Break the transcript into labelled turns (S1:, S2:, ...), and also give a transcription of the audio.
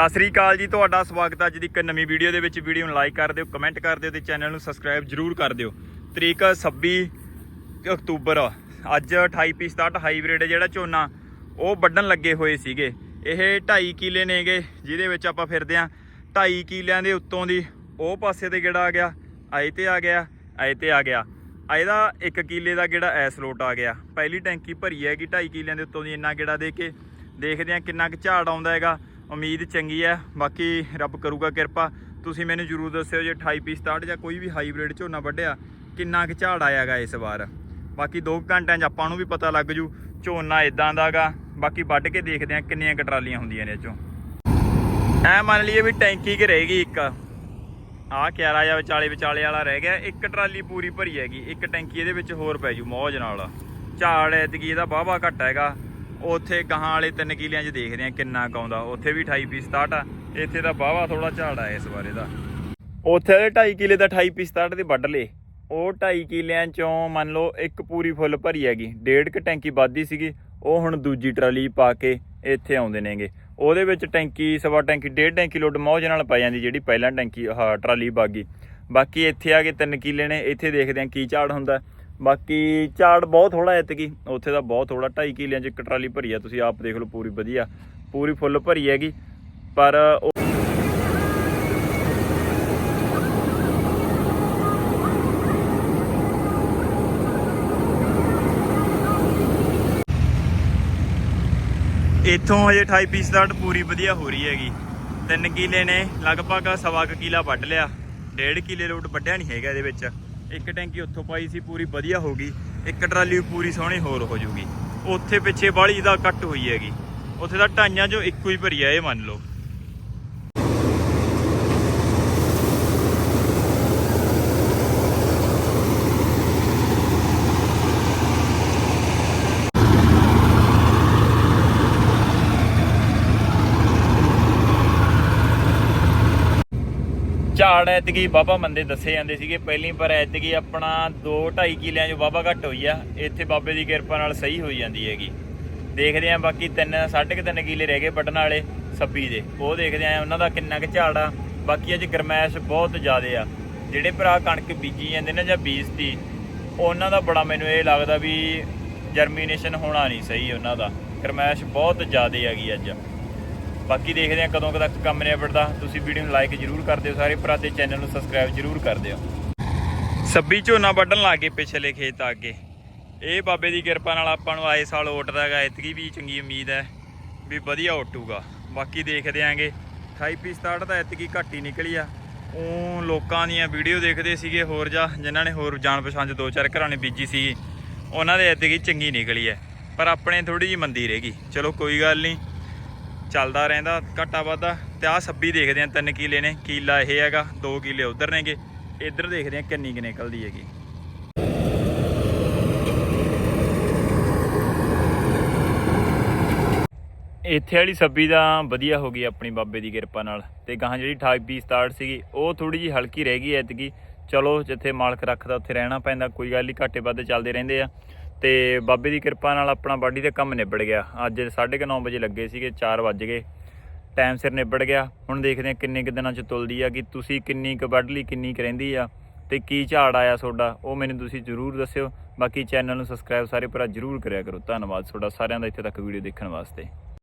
S1: ਸਤਿ ਸ੍ਰੀ ਅਕਾਲ ਜੀ, ਤੁਹਾਡਾ ਸਵਾਗਤ ਹੈ ਅੱਜ ਦੀ ਇੱਕ ਨਵੀਂ ਵੀਡੀਓ ਦੇ ਵਿੱਚ। ਵੀਡੀਓ ਨੂੰ ਲਾਈਕ ਕਰ ਦਿਓ ਕਮੈਂਟ ਕਰ ਦਿਓ ਤੇ ਚੈਨਲ ਨੂੰ ਸਬਸਕ੍ਰਾਈਬ ਜਰੂਰ ਕਰ ਦਿਓ। ਤਰੀਕ 26 ਅਕਤੂਬਰ, ਅੱਜ 28 ਪੀਸ ਦਾ ਹਾਈਬ੍ਰਿਡ ਜਿਹੜਾ ਝੋਨਾ, ਉਹ ਵੱਢਣ ਲੱਗੇ ਹੋਏ ਸੀਗੇ। ਇਹ 2.5 ਕਿਲੇ ਨੇਗੇ, ਜਿਹਦੇ ਵਿੱਚ ਆਪਾਂ ਫਿਰਦੇ ਆਂ 2.5 ਕਿਲਿਆਂ ਦੇ ਉੱਤੋਂ ਦੀ ਉਹ ਪਾਸੇ ਤੇ ਗੇੜਾ ਆ ਗਿਆ, ਆਏ ਤੇ ਆ ਗਿਆ, ਆਏ ਤੇ ਆ ਗਿਆ। ਇਹਦਾ 1 ਕਿੱਲੇ ਦਾ ਗੇੜਾ ਐਸ ਲੋਟ ਆ ਗਿਆ। ਪਹਿਲੀ ਟੈਂਕੀ ਭਰੀ ਹੈਗੀ 2.5 ਕਿਲਿਆਂ ਦੇ ਉੱਤੋਂ ਦੀ, ਇੰਨਾ ਗੇੜਾ ਦੇ ਕੇ ਦੇਖਦੇ ਆਂ ਕਿੰਨਾ ਕੁ ਝਾੜ ਆਉਂਦਾ ਹੈਗਾ। ਉਮੀਦ ਚੰਗੀ ਹੈ ਬਾਕੀ ਰੱਬ ਕਰੂਗਾ ਕਿਰਪਾ। ਤੁਸੀਂ ਮੈਨੂੰ ਜਰੂਰ ਦੱਸਿਓ ਜੇ 28 ਪੀਸ 67 ਜਾਂ ਕੋਈ ਵੀ ਹਾਈਬ੍ਰਿਡ ਝੋਨਾ ਵੱਢਿਆ, ਕਿੰਨਾ ਕੁ ਝਾੜ ਆਇਆਗਾ ਇਸ ਵਾਰ। ਬਾਕੀ 2 ਘੰਟਿਆਂ 'ਚ ਆਪਾਂ ਨੂੰ ਵੀ ਪਤਾ ਲੱਗ ਜੂ, ਝੋਨਾ ਇਦਾਂ ਦਾਗਾ ਬਾਕੀ ਵੱਢ ਕੇ ਦੇਖਦੇ ਆਂ ਕਿੰਨੀਆਂ ਕੁ ਟਰਾਲੀਆਂ ਹੁੰਦੀਆਂ ਨੇ ਇਹ 'ਚੋਂ ਐ ਮੰਨ ਲਈਏ ਵੀ ਟੈਂਕੀ ਕਿ ਰਹੇਗੀ ਇੱਕ। ਆਹ ਕਿਆਰਾ ਜਾਂ ਵਿਚਾਲੇ ਵਿਚਾਲੇ ਵਾਲਾ ਰਹਿ ਗਿਆ, ਇੱਕ ਟਰਾਲੀ ਪੂਰੀ ਭਰੀ ਹੈਗੀ, ਇੱਕ ਟੈਂਕੀ ਇਹਦੇ ਵਿੱਚ ਹੋਰ ਪੈ ਜੂ ਮੌਜ ਨਾਲ। ਝਾੜ ਐਤਕੀ ਇਹਦਾ ਵਾਹਵਾ ਘੱਟ ਹੈਗਾ। ਉੱਥੇ ਗਾਹਾਂ ਵਾਲੇ ਤਿੰਨ ਕਿਲਿਆਂ 'ਚ ਦੇਖਦੇ ਆ ਕਿੰਨਾ ਕੁ ਆਉਂਦਾ। ਉੱਥੇ ਵੀ 28 ਪੀਸ 67 ਆ, ਇੱਥੇ ਤਾਂ ਵਾਹਵਾ ਥੋੜਾ ਝਾੜ ਆ ਇਸ ਬਾਰੇ ਦਾ। ਉੱਥੇ ਦੇ 2.5 ਕਿਲੇ ਦਾ 28 ਪੀਸ 67 ਦੇ ਵੱਢ ਲੇ ਉਹ 2.5 ਕਿਲਿਆਂ ਚੋਂ ਮੰਨ ਲਓ ਇੱਕ ਪੂਰੀ ਫੁੱਲ ਭਰੀ ਹੈਗੀ। ਡੇਢ ਕ ਟੈਂਕੀ ਵੱਧਦੀ ਸੀਗੀ, ਉਹ ਹੁਣ ਦੂਜੀ ਟਰਾਲੀ ਪਾ ਕੇ ਇੱਥੇ ਆਉਂਦੇ ਨੇਗੇ। ਉਹਦੇ ਵਿੱਚ ਟੈਂਕੀ, ਸਵਾ ਟੈਂਕੀ, ਡੇਢ ਟੈਂਕੀ ਲੋਡ ਮੌਜ ਨਾਲ ਪੈ ਜਾਂਦੀ ਜਿਹੜੀ ਪਹਿਲਾਂ ਟੈਂਕੀ, ਆਹ ਟਰਾਲੀ ਬਾਗੀ। ਬਾਕੀ ਇੱਥੇ ਆ ਕੇ 3 ਕਿਲੇ ਨੇ, ਇੱਥੇ ਦੇਖਦੇ ਆ ਕੀ ਝਾੜ ਹੁੰਦਾ। ਬਾਕੀ ਝਾੜ ਬਹੁਤ ਥੋੜਾ ਐਤਕੀ, ਉੱਥੇ ਦਾ ਬਹੁਤ ਥੋੜਾ 2.5 ਕਿਲਿਆਂ ਚ ਇੱਕ ਟਰਾਲੀ ਭਰੀ ਆ, ਤੁਸੀਂ ਆਪ ਦੇਖ ਲਓ ਪੂਰੀ ਵਧੀਆ, ਪੂਰੀ ਫੁੱਲ ਭਰੀ ਹੈਗੀ, ਪਰ ਉਹ ਇੱਥੋਂ ਹਜੇ 28 ਪੀਸ ਦਾ ਪੂਰੀ ਵਧੀਆ ਹੋ ਰਹੀ ਹੈਗੀ। 3 ਕਿਲੇ ਨੇ, ਲਗਭਗ ਸਵਾ ਕੁ ਕਿਲਾ ਵੱਢ ਲਿਆ 1.5 ਕਿਲੇ ਲੋਟ ਵੱਢਿਆ ਨਹੀਂ ਹੈਗਾ ਇਹਦੇ ਵਿੱਚ। ਇੱਕ ਟੈਂਕੀ ਉੱਥੋਂ ਪਾਈ ਸੀ, ਪੂਰੀ ਵਧੀਆ ਹੋ ਗਈ। ਇੱਕ ਟਰਾਲੀ ਪੂਰੀ ਸੋਹਣੀ ਹੋਰ ਹੋ ਜੂਗੀ। ਉੱਥੇ ਪਿੱਛੇ ਬਾਹਲੀ ਦਾ ਕੱਟ ਹੋਈ ਹੈਗੀ। ਉੱਥੇ ਦਾ ਢਾਈਆਂ ਜੋ ਇੱਕੋ ਹੀ ਭਰੀ ਆ, ਇਹ ਮੰਨ ਲਓ। ਝਾੜ ਐਤਕੀ ਬਾਬਾ ਮੰਦੇ ਦੱਸੇ ਜਾਂਦੇ ਸੀਗੇ। ਪਹਿਲੀ ਪਰ ਐਤਕੀ ਆਪਣਾ 2 2.5 ਕਿਲਿਆਂ 'ਚ ਬਾਬਾ ਘੱਟ ਹੋਈ ਆ। ਇੱਥੇ ਬਾਬੇ ਦੀ ਕਿਰਪਾ ਨਾਲ ਸਹੀ ਹੋਈ ਜਾਂਦੀ ਹੈਗੀ। ਦੇਖਦੇ ਆਂ ਬਾਕੀ 3 3.5 ਕਿਲੇ ਰਹਿ ਗਏ ਵੱਢਣ ਵਾਲੇ 26 ਦੇ। ਉਹ ਦੇਖਦੇ ਆਂ ਉਹਨਾਂ ਦਾ ਕਿੰਨਾ ਕੁ ਝਾੜ ਆ। ਬਾਕੀ ਅੱਜ ਗਰਮੈਸ਼ ਬਹੁਤ ਜ਼ਿਆਦੇ ਆ। ਜਿਹੜੇ ਭਰਾ ਕਣਕ ਬੀਜੀ ਜਾਂਦੇ ਨੇ ਜਾਂ ਬੀਜਤੀ, ਉਹਨਾਂ ਦਾ ਬੜਾ ਮੈਨੂੰ ਇਹ ਲੱਗਦਾ ਵੀ ਜਰਮੀਨੇਸ਼ਨ ਹੋਣਾ ਨਹੀਂ ਸਹੀ ਉਹਨਾਂ ਦਾ। ਗਰਮੈਸ਼ ਬਹੁਤ ਜ਼ਿਆਦੇ ਹੈਗੀ ਅੱਜ। ਬਾਕੀ ਦੇਖਦੇ ਆ ਕਦੋਂ ਕੁ ਤੱਕ ਕੰਮ ਨਿਬੜਦਾ। ਤੁਸੀਂ ਵੀਡੀਓ ਨੂੰ ਲਾਈਕ ਜਰੂਰ ਕਰ ਦਿਓ ਸਾਰੇ ਭਰਾ ਤੇ ਚੈਨਲ ਨੂੰ ਸਬਸਕ੍ਰਾਈਬ ਜਰੂਰ ਕਰ ਦਿਓ। ਸੱਬੀ ਝੋਨਾ ਵੱਢਣ ਲੱਗੇ ਪਿਛਲੇ ਖੇਤ ਆ ਅੱਗੇ। ਇਹ ਬਾਬੇ ਦੀ ਕਿਰਪਾ ਨਾਲ ਆਪਾਂ ਨੂੰ ਆਏ ਸਾਲ ਓਟਦਾ ਹੈਗਾ ਇਤਕੀ ਵੀ ਚੰਗੀ ਉਮੀਦ ਹੈ ਵੀ ਵਧੀਆ ਓਟੂਗਾ ਬਾਕੀ ਦੇਖਦੇ ਆਂਗੇ। 28 ਪੀਸ 67 ਤਾਂ ਇਤਕੀ ਘੱਟ ਹੀ ਨਿਕਲੀ ਆ। ਉਹ ਲੋਕਾਂ ਦੀਆਂ ਵੀਡੀਓ ਦੇਖਦੇ ਸੀਗੇ ਹੋਰ ਜਾਂ, ਜਿਨ੍ਹਾਂ ਨੇ ਹੋਰ ਜਾਣ ਪਛਾਣ ਚ ਦੋ ਚਾਰ ਘਰਾਂ ਨੇ ਬੀਜੀ ਸੀ ਉਹਨਾਂ ਦੇ ਇਤਕੀ ਚੰਗੀ ਨਿਕਲੀ ਹੈ। ਪਰ ਆਪਣੇ ਥੋੜੀ ਜਿਹੀ ਮੰਦੀ ਰਹੇਗੀ ਚਲੋ ਕੋਈ ਗੱਲ ਨਹੀਂ। ਚੱਲਦਾ ਰਹਿੰਦਾ, ਘਾਟਾ ਵਾਧਾ। ਤੇ ਆਹ ਸੱਬੀ ਦੇਖਦੇ ਆ 3 ਕਿਲੇ ਨੇ। ਕੀਲਾ ਇਹ ਹੈਗਾ 2 ਕਿਲੇ ਉਧਰ ਨੇਗੇ। ਇੱਧਰ ਦੇਖਦੇ ਆ ਕਿੰਨੀ ਕਿ ਨਿਕਲਦੀ ਹੈਗੀ। ਇੱਥੇ ਵਾਲੀ ਸੱਬੀ ਦਾ ਵਧੀਆ ਹੋ ਗਈ ਆਪਣੀ ਬਾਬੇ ਦੀ ਕਿਰਪਾ ਨਾਲ। ਤੇ ਗਾਹਾਂ ਜਿਹੜੀ 28 ਪੀਸ 67 ਸੀਗੀ, ਉਹ ਥੋੜੀ ਜਿਹੀ ਹਲਕੀ ਰਹਿ ਗਈ ਐਤਕੀ। ਚਲੋ, ਜਿੱਥੇ ਮਾਲਕ ਰੱਖਦਾ, ਉੱਥੇ ਰਹਿਣਾ ਪੈਂਦਾ, ਕੋਈ ਗੱਲ ਨਹੀਂ ਘਾਟੇ ਵਾਧੇ ਚੱਲਦੇ ਰਹਿੰਦੇ ਆ। ਤੇ ਬਾਬੇ ਦੀ ਕਿਰਪਾ ਨਾਲ ਆਪਣਾ ਬਾਡੀ ਦਾ ਕੰਮ ਨਿਬੜ ਗਿਆ। ਅੱਜ 9:30 ਵਜੇ ਲੱਗੇ ਸੀਗੇ 4 ਵੱਜ ਗਏ। ਟਾਈਮ ਸਿਰ ਨਿਬੜ ਗਿਆ। ਹੁਣ ਦੇਖਦੇ ਹਾਂ ਕਿੰਨੇ ਕੁ ਦਿਨਾਂ ਚ ਤੁਲਦੀ ਆ ਕਿ ਤੁਸੀਂ ਕਿੰਨੀ ਕੁ ਵੱਢ ਲਈ, ਕਿੰਨੀ ਕੁ ਰਹਿੰਦੀ ਆ ਤੇ ਕੀ ਝਾੜ ਆਇਆ ਤੁਹਾਡਾ, ਉਹ ਮੈਨੂੰ ਤੁਸੀਂ ਜਰੂਰ ਦੱਸਿਓ। ਬਾਕੀ ਚੈਨਲ ਨੂੰ ਸਬਸਕ੍ਰਾਈਬ ਸਾਰੇ ਭਰਾ ਜਰੂਰ ਕਰਿਆ ਕਰੋ। ਧੰਨਵਾਦ ਤੁਹਾਡਾ ਸਾਰਿਆਂ ਦਾ ਇੱਥੇ ਤੱਕ ਵੀਡੀਓ ਦੇਖਣ ਵਾਸਤੇ।